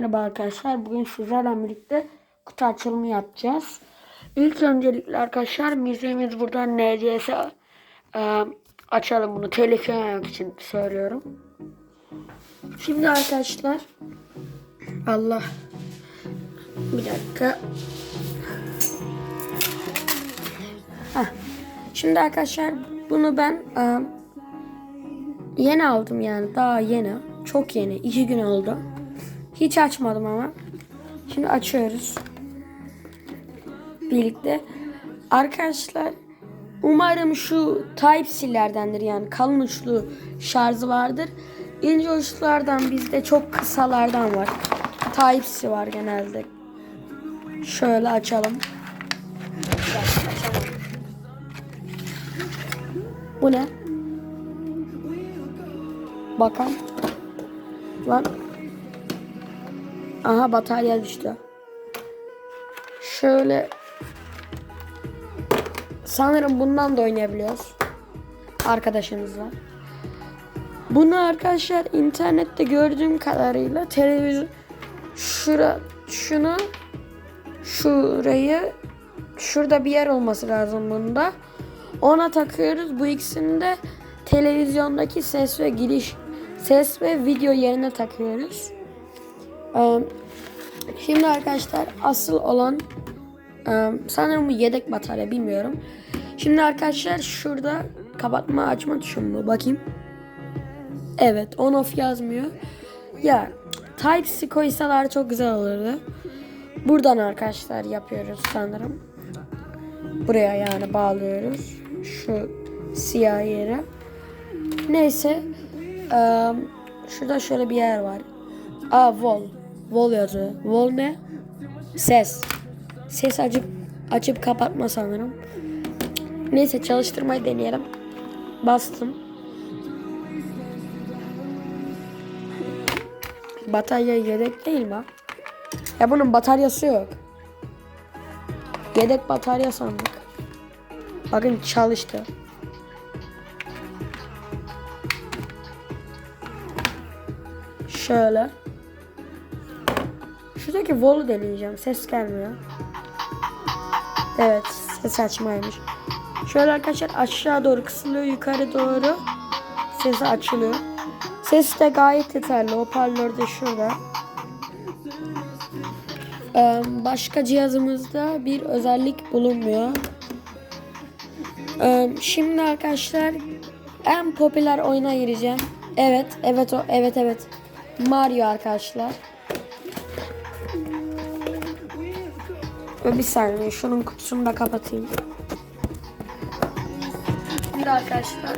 Merhaba arkadaşlar. Bugün sizlerle birlikte kutu açılımı yapacağız. İlk öncelikle arkadaşlar müziğimiz buradan NCS e, açalım bunu. Telif yememek için söylüyorum. Şimdi arkadaşlar Allah bir dakika. Heh. Şimdi arkadaşlar bunu ben e, yeni aldım yani daha yeni. Çok yeni. iki gün oldu. Hiç açmadım ama. Şimdi açıyoruz. Birlikte. Arkadaşlar umarım şu Type-C'lerdendir yani kalın uçlu şarjı vardır. İnce uçlardan bizde çok kısalardan var. Type-C var genelde. Şöyle açalım. Bu ne? Bakalım. Lan Aha batarya düştü. Şöyle sanırım bundan da oynayabiliyoruz. Arkadaşınızla. Bunu arkadaşlar internette gördüğüm kadarıyla televizyon şura şunu şurayı şurada bir yer olması lazım bunda. Ona takıyoruz. Bu ikisini de televizyondaki ses ve giriş ses ve video yerine takıyoruz. Ee, Şimdi arkadaşlar asıl olan e, sanırım bu yedek batarya bilmiyorum. Şimdi arkadaşlar şurada kapatma açma tuşu? Bakayım. Evet on off yazmıyor. Ya Type-C koysalar çok güzel olurdu. Buradan arkadaşlar yapıyoruz sanırım. Buraya yani bağlıyoruz. Şu siyah yere. Neyse. Ee, şurada şöyle bir yer var. Aa vol. Vol yazıyor. Vol ne? Ses. Ses açıp açıp kapatma sanırım. Neyse çalıştırmayı deneyelim. Bastım. Batarya yedek değil mi? Ya bunun bataryası yok. Yedek batarya sandık. Bakın çalıştı. Şöyle. Şuradaki volu deneyeceğim. Ses gelmiyor. Evet. Ses açmaymış. Şöyle arkadaşlar aşağı doğru kısılıyor. Yukarı doğru sesi açılıyor. Ses de gayet yeterli. Hoparlör de şurada. Ee, başka cihazımızda bir özellik bulunmuyor. Ee, şimdi arkadaşlar en popüler oyuna gireceğim. Evet, evet o, evet evet. Mario arkadaşlar. Ve bir saniye şunun kutusunu da kapatayım. Şimdi arkadaşlar.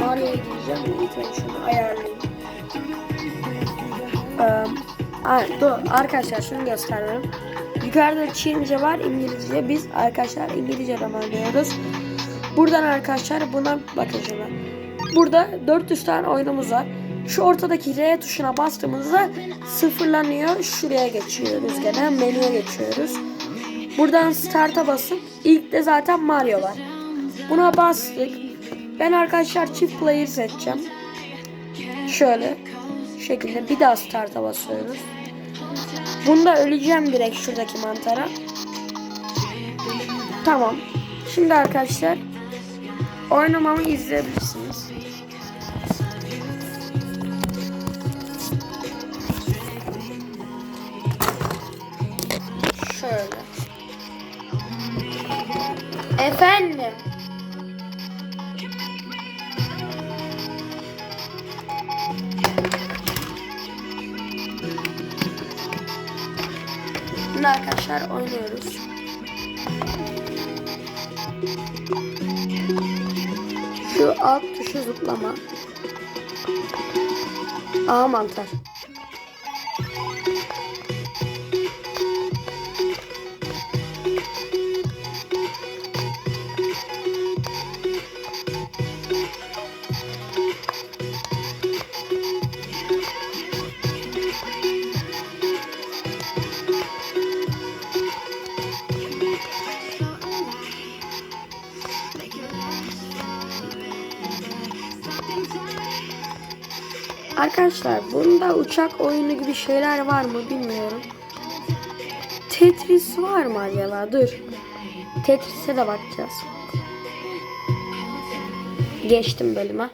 Mario'ya gireceğim. Lütfen şunu ayarlayayım. Ee, dur arkadaşlar şunu göstermem. Yukarıda Çince var İngilizce. Biz arkadaşlar İngilizce'den oynuyoruz. Buradan arkadaşlar buna şuna. Burada 400 tane oyunumuz var. Şu ortadaki R tuşuna bastığımızda sıfırlanıyor. Şuraya geçiyoruz gene. Menüye geçiyoruz. Buradan start'a basıp ilk de zaten Mario var. Buna bastık. Ben arkadaşlar çift player seçeceğim. Şöyle. Şekilde bir daha start'a basıyoruz. Bunda öleceğim direkt şuradaki mantara. Tamam. Şimdi arkadaşlar oynamamı izleyebilirsiniz. Efendim. Şimdi arkadaşlar oynuyoruz. Şu alt tuşu zıplama. Aa mantar. Arkadaşlar bunda uçak oyunu gibi şeyler var mı bilmiyorum. Tetris var mı acaba? Dur. Tetris'e de bakacağız. Geçtim bölüme.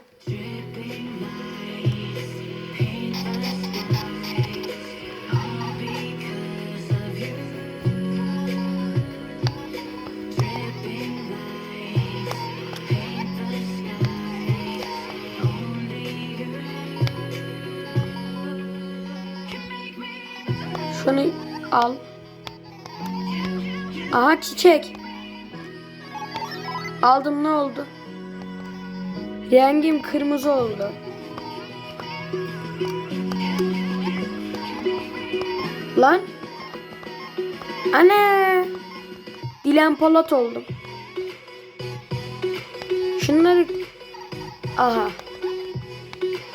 Şunu al. Aha çiçek. Aldım ne oldu? Rengim kırmızı oldu. Lan. Ana. Dilan Polat oldum. Şunları aha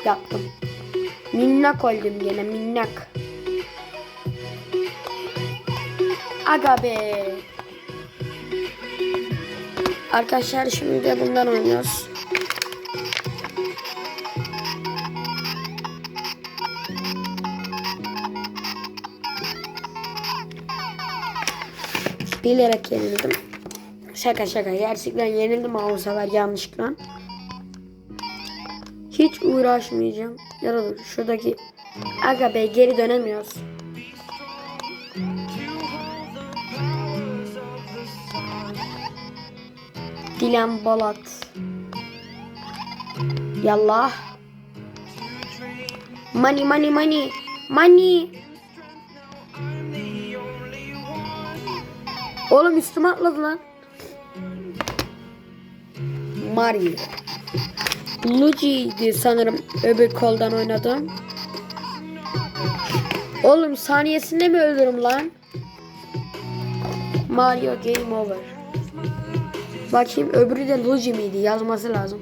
yaptım. Minnak oldum gene minnak. Aga be. Arkadaşlar şimdi de bundan oynuyoruz. Bilerek yenildim. Şaka şaka. Gerçekten yenildim ama bu sefer yanlışlıkla. Hiç uğraşmayacağım. Ya da dur, şuradaki Aga be geri dönemiyoruz. Dilan Balat. Yallah. Money money money. Money. Oğlum üstüme atladı lan. Mario. Luigi'ydi sanırım öbür koldan oynadım. Oğlum saniyesinde mi öldürüm lan? Mario Game Over. Bakayım öbürü de Luigi miydi? Yazması lazım.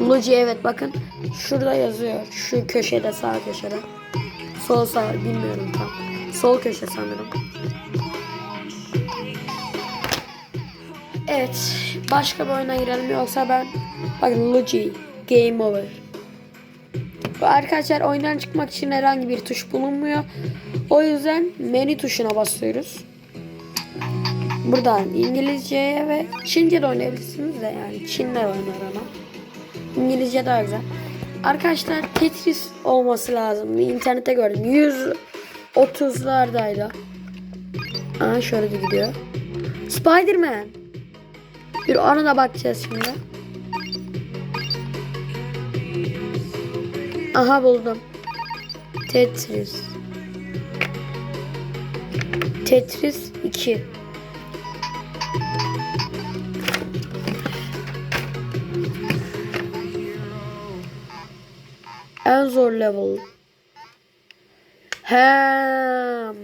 Luigi evet bakın. Şurada yazıyor. Şu köşede sağ köşede. Sol sağ bilmiyorum tam. Sol köşe sanırım. Evet. Başka bir oyuna girelim yoksa ben bakın Luigi Game Over. Arkadaşlar oyundan çıkmak için herhangi bir tuş bulunmuyor. O yüzden menü tuşuna basıyoruz. Buradan İngilizceye ve Çince de oynayabilirsiniz de yani Çinler oynar ama. İngilizce daha güzel. Arkadaşlar Tetris olması lazım. İnternette gördüm. 130'lardaydı. Aa şöyle de gidiyor. Spiderman. Bir ona da bakacağız şimdi. Aha buldum. Tetris. Tetris 2. En zor level. Hem.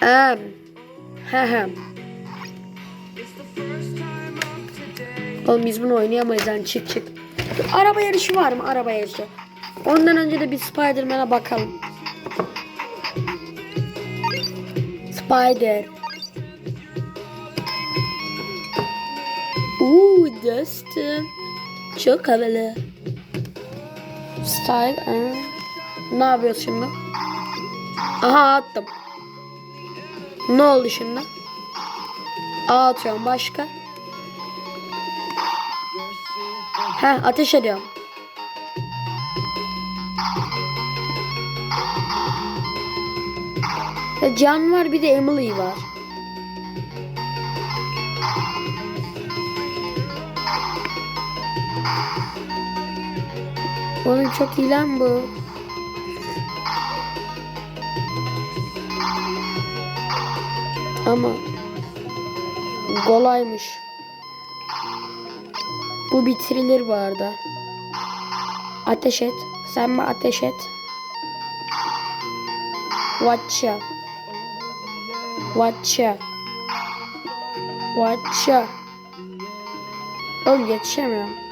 Hem. Hem. Oğlum biz bunu oynayamayız lan çık çık. Araba yarışı var mı? Araba yarışı. Ondan önce de bir Spider-Man'a bakalım. Spider. Uuu dostum. Çok havalı. Style. Aa. Ne yapıyoruz şimdi? Aha attım. Ne oldu şimdi? A atıyorum başka. He ateş ediyorum. Ya Can var bir de Emily var. Oğlum çok iyi lan bu. Ama kolaymış. Bu bitirilir bu arada. Ateş et. Sen mi ateş et? Watcha. Watcha. Watcha. Oğlum yetişemiyorum.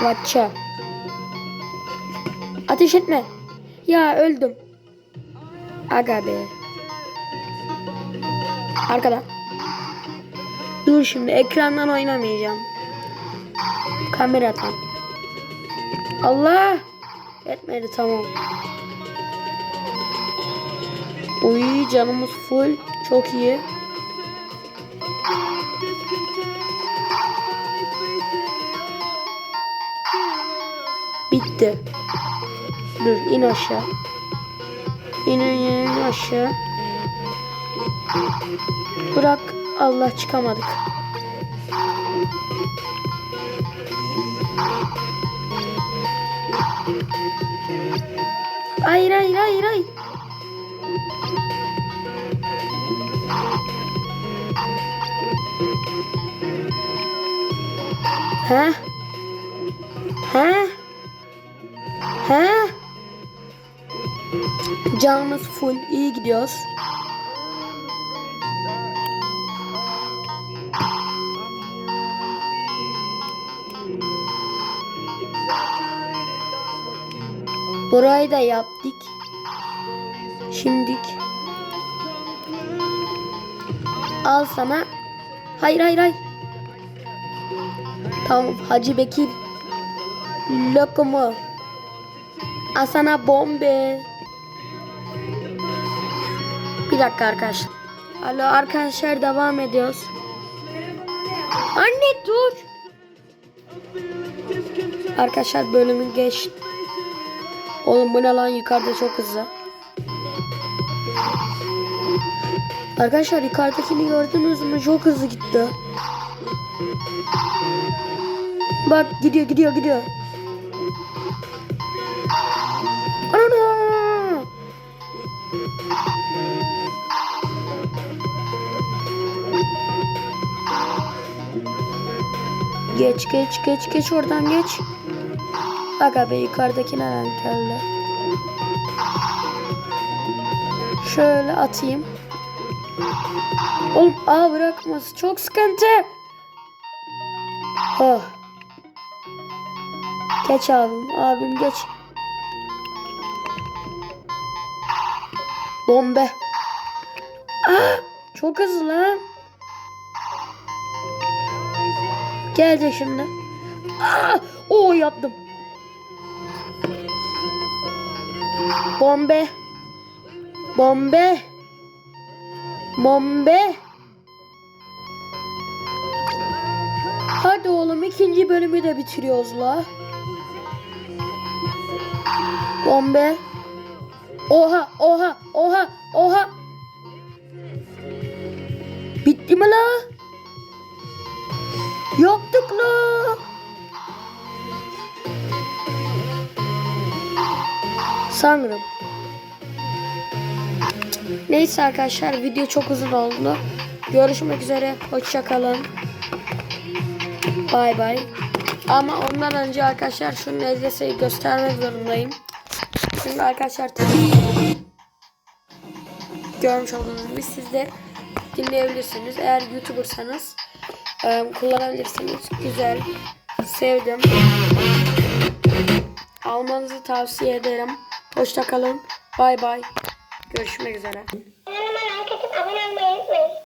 Watcha. Ateş etme. Ya öldüm. Aga be. Arkada. Dur şimdi ekrandan oynamayacağım. Kameradan. Allah. Etmedi tamam. Uy canımız full. Çok iyi. Bitti. Dur in aşağı. İn in, in aşağı. Bırak Allah çıkamadık. Hayır hayır hayır hayır. He? He? He? Canımız full. iyi gidiyoruz. Burayı da yaptık. Şimdik. Al sana. Hayır hayır hayır. Tamam Hacı Bekir. Lokumu. Al sana bombe. Bir dakika arkadaşlar. Alo arkadaşlar devam ediyoruz. Anne dur. Arkadaşlar bölümü geç. Oğlum bu ne lan yukarıda çok hızlı. Arkadaşlar yukarıdakini gördünüz mü? Çok hızlı gitti. Bak gidiyor gidiyor gidiyor. Geç geç geç geç oradan geç. Aga be yukarıdaki nereden geldi? Şöyle atayım. Oğlum A bırakması çok sıkıntı. Oh. Geç abim. Abim geç. Bombe. Aa, çok hızlı lan. Gelecek şimdi. Aa, o yaptım. Bombe. Bombe. Bombe. Hadi oğlum ikinci bölümü de bitiriyoruz la. Bombe. Oha oha oha oha. Bitti mi la? Yaptık la. Sanırım. Neyse arkadaşlar video çok uzun oldu. Görüşmek üzere. Hoşça kalın. Bay bay. Ama ondan önce arkadaşlar şu nezleseyi göstermek zorundayım. Şimdi arkadaşlar görmüş olduğunuz gibi siz de dinleyebilirsiniz. Eğer YouTuber'sanız kullanabilirsiniz. Güzel. Sevdim. Almanızı tavsiye ederim. Hoşça kalın. Bay bay. Görüşmek üzere.